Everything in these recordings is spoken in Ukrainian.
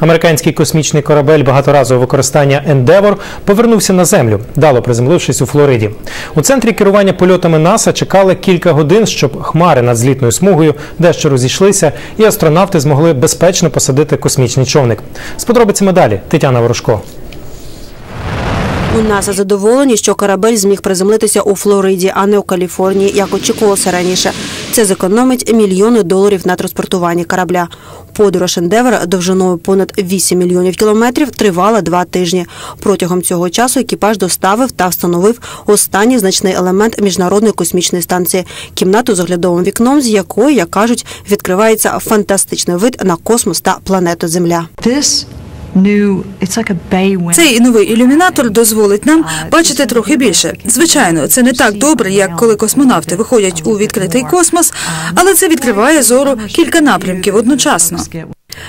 Американський космічний корабель багаторазового використання Endeavour повернувся на землю, дало приземлившись у Флориді. У центрі керування польотами НАСА чекали кілька годин, щоб хмари над злітною смугою дещо розійшлися, і астронавти змогли безпечно посадити космічний човник. З подробицями далі Тетяна Ворожко. У НАСА задоволені, що корабель зміг приземлитися у Флориді, а не у Каліфорнії, як очікувалося раніше. Це зекономить мільйони доларів на транспортування корабля. Подорож Ендевер довжиною понад 8 мільйонів кілометрів тривала два тижні. Протягом цього часу екіпаж доставив та встановив останній значний елемент міжнародної космічної станції кімнату з оглядовим вікном, з якої, як кажуть, відкривається фантастичний вид на космос та планету Земля. This new, it's like a bay window. Цей новий ілюмінатор дозволить нам бачити трохи більше. Звичайно, це не так добре, як коли космонавти виходять у відкритий космос, але це відкриває зору кілька напрямків одночасно.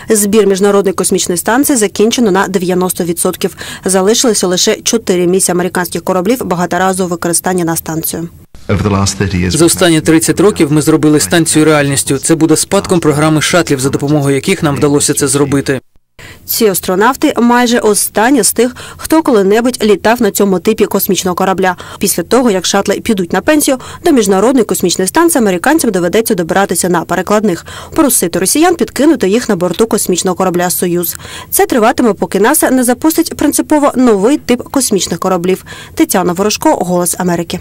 Збір міжнародної космічної станції закінчено на 90%. Залишилося лише чотири місця американських кораблів багаторазового використання на станцію. Over the last 30 years, За останні 30 років ми зробили станцію реальністю. Це буде спадком програми шатлів, за допомогою яких нам вдалося це зробити. Ці астронавти майже останні з тих, хто коли-небудь літав на цьому типі космічного корабля. Після того, як шатли підуть на пенсію, до міжнародної космічної станції американцям доведеться добиратися на перекладних, просити росіян підкинути їх на борту космічного корабля Союз. Це триватиме, поки НАСА не запустить принципово новий тип космічних кораблів. Тетяна Ворожко, Голос Америки.